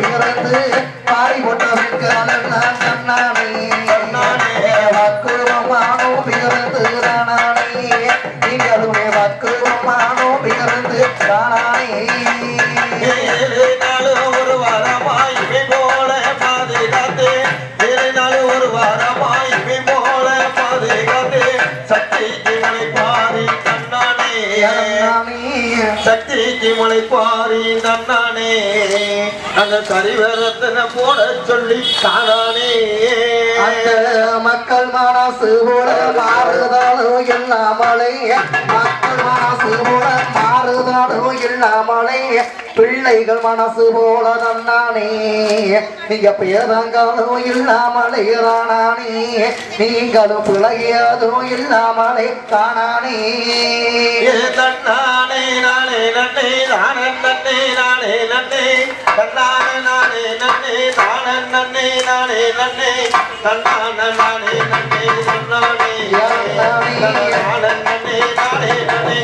பிறந்து நோம்பு இருந்து பாரி ஒட்ட பெண்கள் கண்ணானே வக்குரமானோ பிறந்து ராணானே நீங்களுமே வக்குரமானோ பிறந்து ராணானே சக்திக்கு மலை பாரி தன்னானே. அந்த சரிவரத்தனை போட சொல்லி தானானே. மக்கள் மனசு போல மாறுதாலும் இல்லாமலே மக்கள் மனசு போல மாறுதாலும் இல்லாமலே பிள்ளைகள் மனசு போல தன்னானே. நீங்க பேதங்களும் இல்லாமலே தானானே. நீங்களும் பிழையதும் இல்லாமலே தானானே. தன்னானே நானே நன்னே நானே நன்னே நானே நன்னே. தன்னானே நானே நன்னே நானே நன்னே நானே நன்னே. தன்னானே நானே நன்னே தன்னானே நானே நன்னே நானே நன்னே.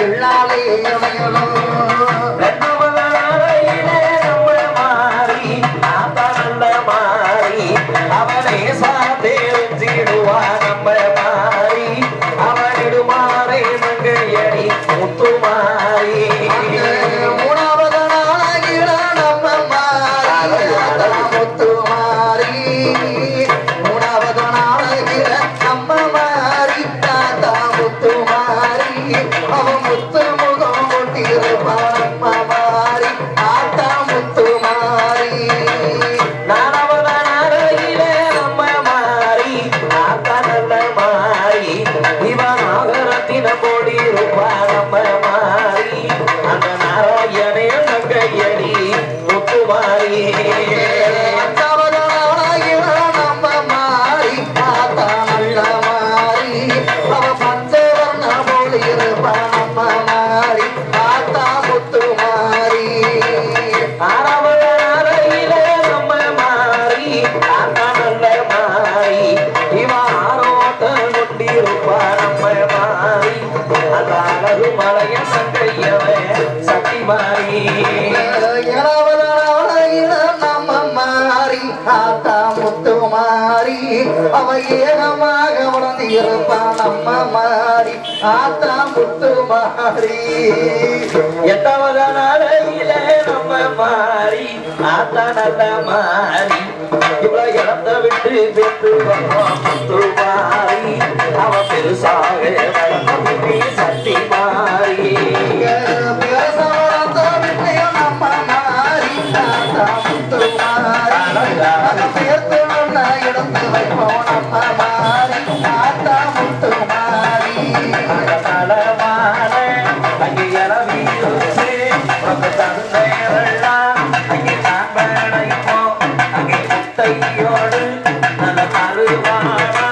எல்லாலே அமையணும் அவனிடுமாறே மங்கையடி முத்துமாரி மலைய சங்கையவன் சக்தி மாறி. முத்துமாரி அவ ஏகமாக வளர்ந்து இருப்பான் நம்ம மாறி. ஆத்தா முத்துமாரி எட்டாவது நாளையில நம்ம மாறி. ஆத்தா நல்ல மாறி. இவ்வளவு இடத்த விட்டு பெற்று முத்துமாரி முத்து அவ பெருசாக நல்ல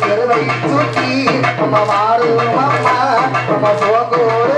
தெருவை தூக்கி நம்ம மாறும் அம்மா நம்ம சோகோடு